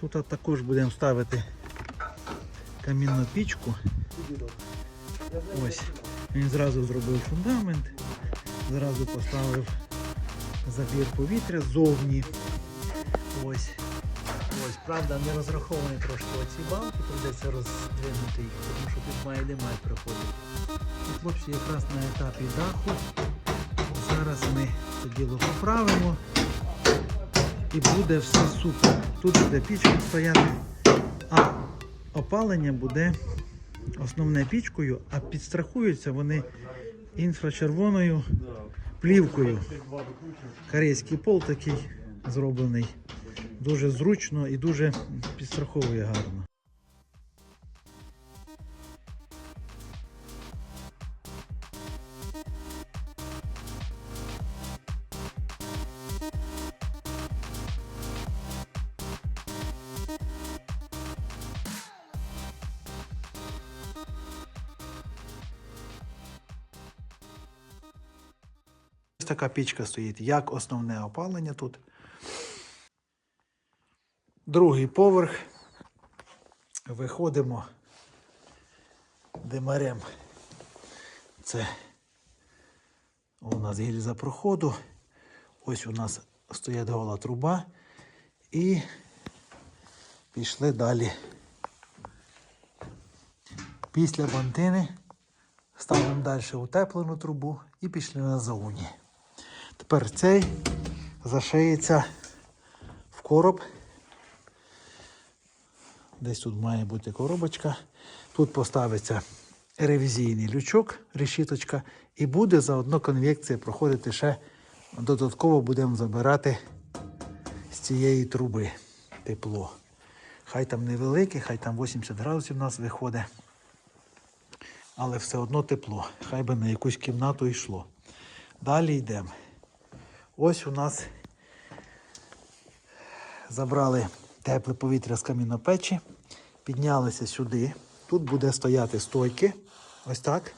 Тут також будемо ставити камінну пічку. Ось. Він зразу зробив фундамент, зразу поставив забір повітря ззовні. Ось. Ось, Правда, не розраховані трошки оці балки, прийдеться роздвинути їх, тому що тут має димай проходить. І Хлопці якраз на етапі даху. Зараз ми це діло поправимо і буде все супер. Тут буде пічка стояти, а опалення буде основне пічкою, а підстрахуються вони інфрачервоною плівкою. Корейський пол такий зроблений. Дуже зручно і дуже підстраховує гарно. Така пічка стоїть, як основне опалення тут. Другий поверх. Виходимо димарем. Це у нас гільза проходу. Ось у нас стоїть гола труба. І пішли далі. Після бантини ставимо далі утеплену трубу і пішли на зауні. Тепер цей зашиється в короб. Десь тут має бути коробочка. Тут поставиться ревізійний лючок, решіточка, і буде заодно конвекція проходити ще. Додатково будемо забирати з цієї труби тепло. Хай там невелике, хай там 80 градусів у нас виходить. Але все одно тепло. Хай би на якусь кімнату йшло. Далі йдемо. Ось у нас забрали тепле повітря з камінопечі, піднялися сюди. Тут буде стояти стойки. Ось так.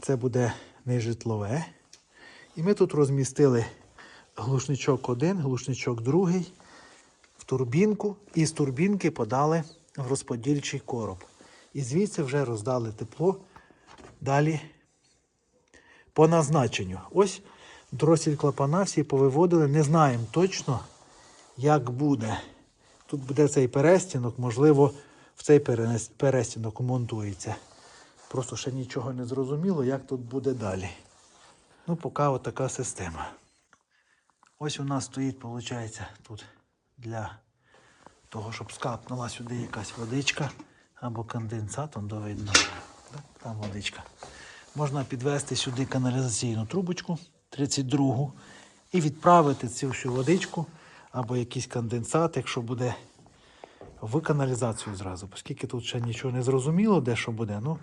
Це буде нежитлове. І ми тут розмістили глушничок один, глушничок другий в турбінку. І з турбінки подали в розподільчий короб. І звідси вже роздали тепло далі по назначенню. Ось дросель клапана всі повиводили. Не знаємо точно, як буде. Тут буде цей перестінок, можливо, в цей перестінок монтується. Просто ще нічого не зрозуміло, як тут буде далі. Ну, поки отака система. Ось у нас стоїть, виходить, тут для того, щоб скапнула сюди якась водичка або конденсат, он видно. Там водичка. Можна підвести сюди каналізаційну трубочку 32 і відправити цю всю водичку або якийсь конденсат, якщо буде в каналізацію зразу. Оскільки тут ще нічого не зрозуміло, де що буде, ну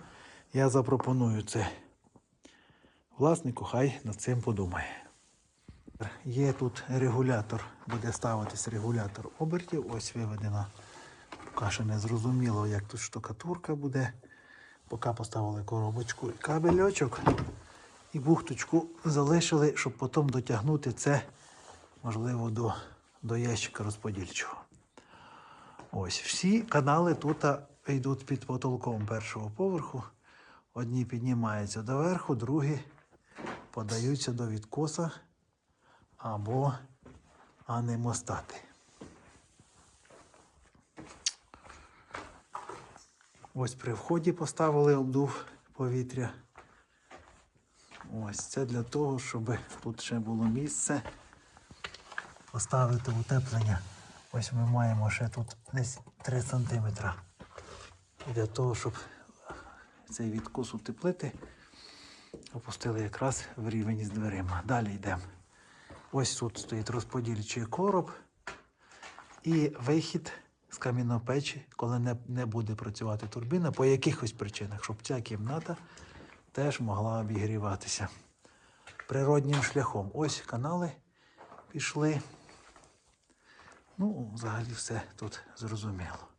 я запропоную це власнику, хай над цим подумає. Є тут регулятор, буде ставитись регулятор обертів. Ось виведена. Поки що не зрозуміло, як тут штукатурка буде. Поки поставили коробочку і кабельочок. І бухточку залишили, щоб потім дотягнути це, можливо, до, до ящика розподільчого. Ось всі канали тут йдуть під потолком першого поверху. Одні піднімаються доверху, другі подаються до відкоса або анемостати. Ось при вході поставили обдув повітря. Ось це для того, щоб тут ще було місце поставити утеплення. Ось ми маємо ще тут десь 3 см. Для того, щоб цей відкус утеплити, опустили якраз в рівень з дверима. Далі йдемо. Ось тут стоїть розподільчий короб і вихід з камінопечі, коли не, не буде працювати турбіна, по якихось причинах, щоб ця кімната теж могла обігріватися природнім шляхом. Ось канали пішли. Ну, взагалі все тут зрозуміло.